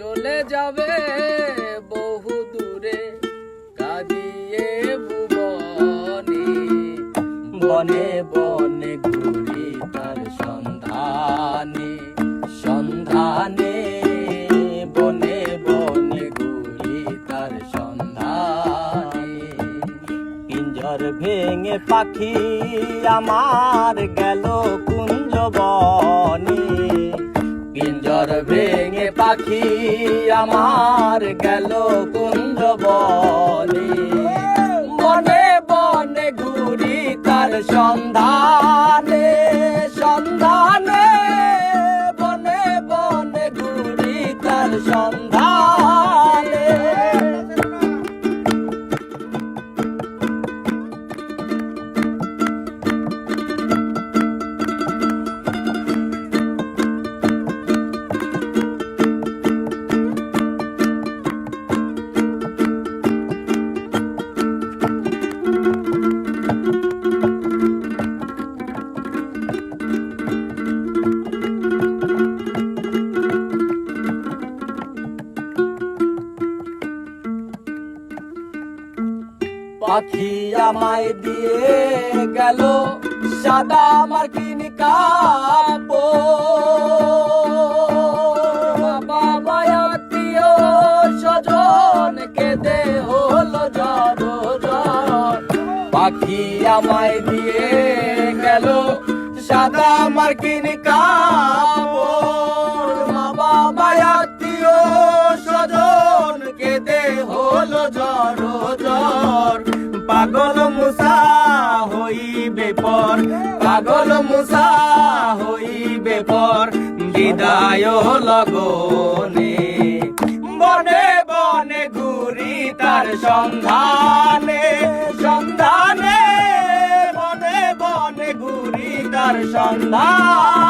চলে যাবে বহু দূরে, কাঁদিয়ে ভুবনে। বনে বনে ঘুরি তার সন্ধানে সন্ধানে। বনে বনে ঘুরি তার সন্ধানে। পিঞ্জর ভেঙে পাখি আমার গেল পিঞ্জর ভেঙে পাখি আমার গেল কুঞ্জ বলি বনে বনে ঘুরি তার সন্ধানে সন্ধানে, বনে বনে ঘুরি তার সন্ধানে। পাখি আমায় দিয়ে গেল সাদা মার্কিন কাপো আত্মীয় স্বজন কেঁদে হলো জড় জড় পাখি আমায় দিয়ে গেল সাদা মার্কিন কাপড়। বাবা আত্মীয় স্বজন কেঁদে হলো জ্বর পাগল মুসা হইবে পর, পাগল মুসা হইবে পর, বিদায় লগনে বনে বনে ঘুরি তার সন্ধানে সন্ধানে বনে বনে ঘুরি তার সন্ধান।